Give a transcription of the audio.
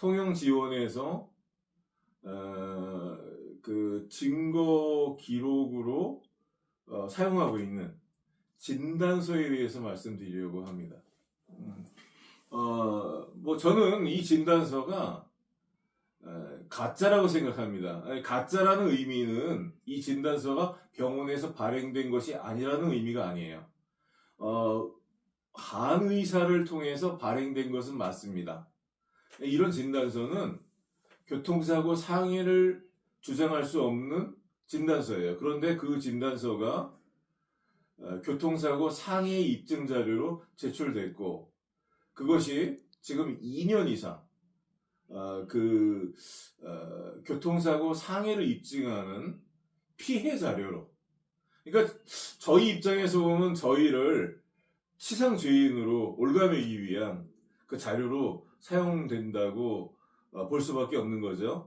통영 지원에서 어, 그 증거 기록으로 어, 사용하고 있는 진단서에 대해서 말씀드리려고 합니다. 음, 어, 뭐 저는 이 진단서가 에, 가짜라고 생각합니다. 아니, 가짜라는 의미는 이 진단서가 병원에서 발행된 것이 아니라는 의미가 아니에요. 어, 한의사를 통해서 발행된 것은 맞습니다. 이런 진단서는 교통사고 상해를 주장할 수 없는 진단서예요. 그런데 그 진단서가 어, 교통사고 상해 입증 자료로 제출됐고 그것이 지금 2년 이상 어, 그 어, 교통사고 상해를 입증하는 피해 자료로 그러니까 저희 입장에서 보면 저희를 치상 죄인으로 올가매기 위한 그 자료로 사용된다고 어, 볼 수밖에 없는 거죠.